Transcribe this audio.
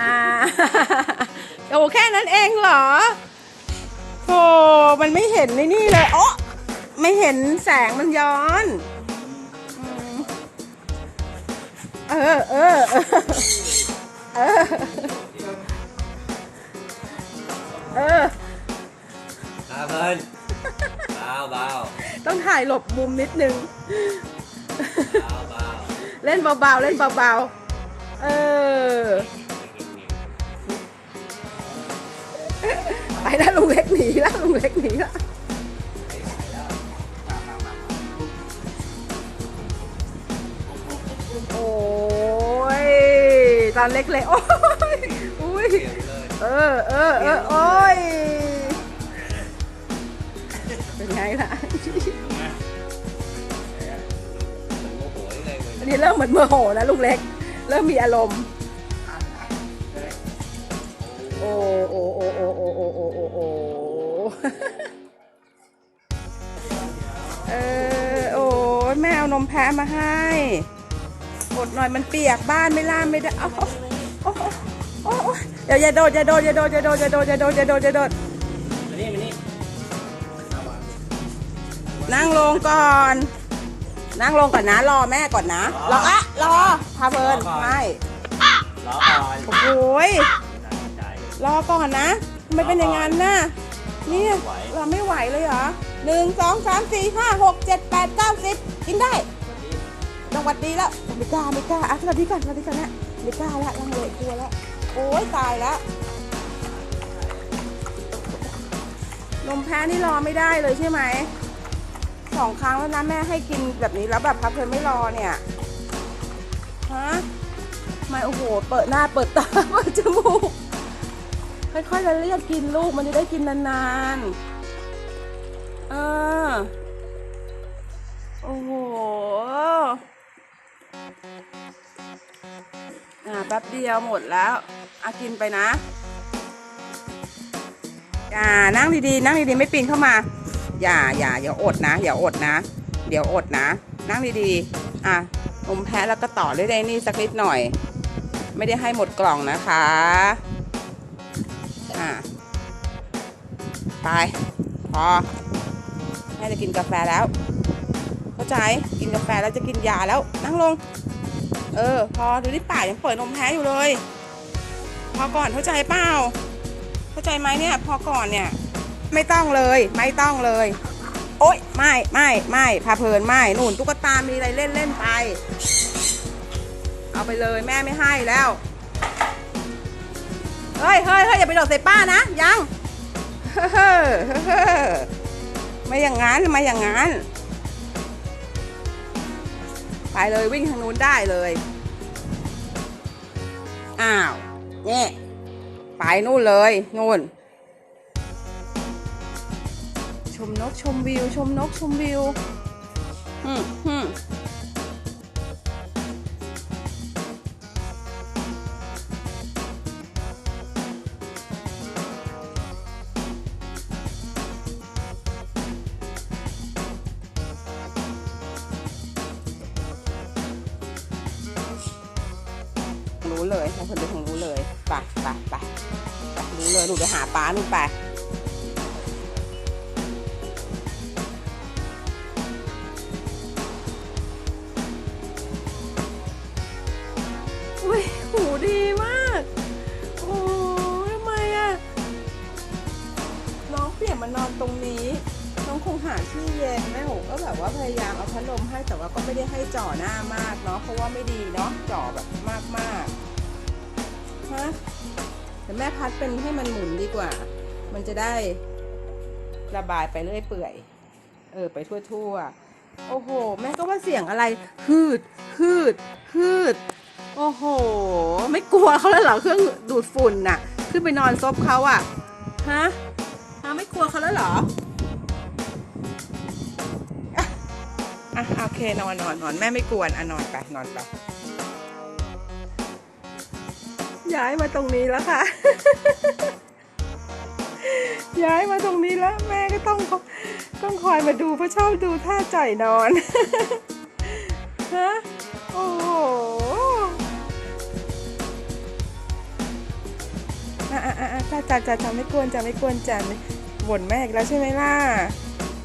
อ่าโอ้แค่นั้นเองเหรอโธ่มันไม่เห็นในนี่เลยโอ้ไม่เห็นแสงมันย้อนอืมเออเออเออเออเอออาเพิ่นเบาเบาต้องถ่ายหลบมุมนิดนึง เบาเบาเล่นเบาๆ เล่นเบาๆ เออ ไปแล้วลุงเล็กหนีแล้วลุงเล็กหนีแล้วโอ้ยตอนเล็กๆโอ้ยอุ้ยเก่งเลยเออเออเออโอ้ยเป็นไงล่ะโมโหยังไงเลยอันนี้เริ่มเหมือนโมโหนะลุงเล็ก เริ่มมีอารมณ์ โอ้โอ้โอ้โอ้โอ้โอ้โอ้โอ้โอ้เออโอ้แม่เอานมแพะมาให้อดหน่อยมันเปียกบ้านไม่ล่ามไม่ได้เอาโอ้โอ้โอ้โอ้เดี๋ยวอย่าโดดอย่าโดดอย่าโดดอย่าโดดอย่าโดดอย่าโดดอย่าโดดอย่าโดดมานี่มานี่นั่งลงก่อน นั่งลงก่อนนะ รอแม่ก่อนนะ รออะรอพาเพลินไม่รอก่อนโอ้โหยใจรอก่อนนะทำไมเป็นอย่างนั้นน่ะเนี่ยไม่ไหวเราไม่ไหวเลยเหรอหนึ่งสองสามสี่ห้าหกเจ็ดแปดเก้าสิบกินได้ต้องหวัดดีแล้วไม่กล้าไม่กล้าอะสวัสดีก่อนสวัสดีก่อนนะไม่กล้าละลังเลยกลัวแล้วโอ้ยตายแล้วนมแพ้นี่รอไม่ได้เลยใช่ไหม สองครั้งแล้วนะแม่ให้กินแบบนี้แล้วแบบพับเพลินไม่รอเนี่ยฮะทำไม่โอ้โห เปิดหน้าเปิดตาเปิดจมูกค่อยๆจะเรียกกินลูกมันจะได้กินนานๆเออโอ้โหอ่าแป๊บเดียวหมดแล้วอากินไปนะอ่านั่งดีๆ นั่งดีๆ ไม่ปีนเข้ามา อย่าอย่าอย่าอดนะอย่าอดนะ เดี๋ยวอดนะนั่งดีๆอะนมแพ้แล้วก็ต่อด้วยไดนี่สักนิดหน่อย ไม่ได้ให้หมดกล่องนะคะอะไปพอแม่จะกินกาแฟแล้ว เข้าใจกินกาแฟแล้วจะกินยาแล้วนั่งลง เออ พอดูที่ปายังเปิดนมแพ้อยู่เลย พอก่อนเข้าใจเปล่าเข้าใจไหมเนี่ย พอก่อนเนี่ย ไม่ต้องเลย ไม่ต้องเลย โอ๊ยไม่ไม่ไม่พาเพลินไม่หนุนตุ๊กตามีอะไรเล่นเล่นไป เอาไปเลยแม่ไม่ให้แล้วเฮ้ยเฮ้ยเฮ้ยอย่าไปโดดใส่ป้านะยังเฮ้อเฮ้อเฮ้อไม่อย่างงั้นไม่อย่างงั้นไปเลยวิ่งทางนู้นได้เลย อ้าวเนี่ยไปนู่นเลยนู่น มนกชมวิว ชมนกชมวิวอืมอืมรู้เลยให้คนไปทางรู้เลยไปไปไปไปรู้เลยหนูไปหาป้าหนูไป ลมให้แต่ว่าก็ไม่ได้ให้จ่อหน้ามากเนาะเพราะว่าไม่ดีเนาะจ่อแบบมากมากฮะแต่แม่พัดเป็นให้มันหมุนดีกว่า มันจะได้ระบายไปเรื่อยเปื่อย เออไปทั่วๆโอ้โห แม่ก็ว่าเสียงอะไรฮืดฮืดฮืดโอ้โห ไม่กลัวเขาแล้วเหรอเครื่องดูดฝุ่นน่ะ ขึ้นไปนอนซบเขาอะฮะฮะไม่กลัวเขาแล้วเหรอ อะโอเคนอนนอนนอนแม่ไม่กวนอะนอนไปนอนไปย้ายมาตรงนี้แล้วค่ะ ย้ายมาตรงนี้แล้ว แม่ก็ต้องต้องคอยมาดูเพราะชอบดูท่าจ่อยนอนฮะโอ้โหอะอะอะจ้าจ้าจ้าจ้าไม่กวนจ้าไม่กวนจ้าบ่นแม่อีกแล้วใช่ไหมล่ะ